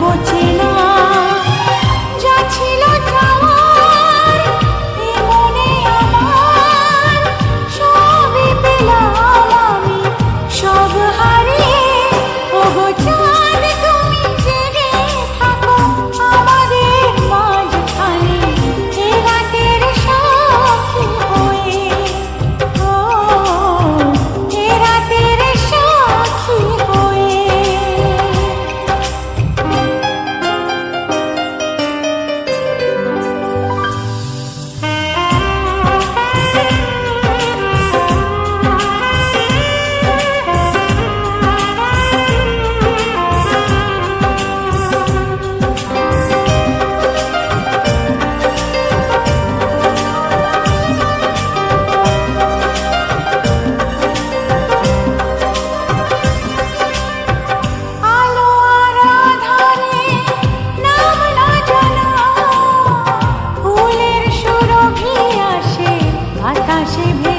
গো ছেলে। Dream. Here.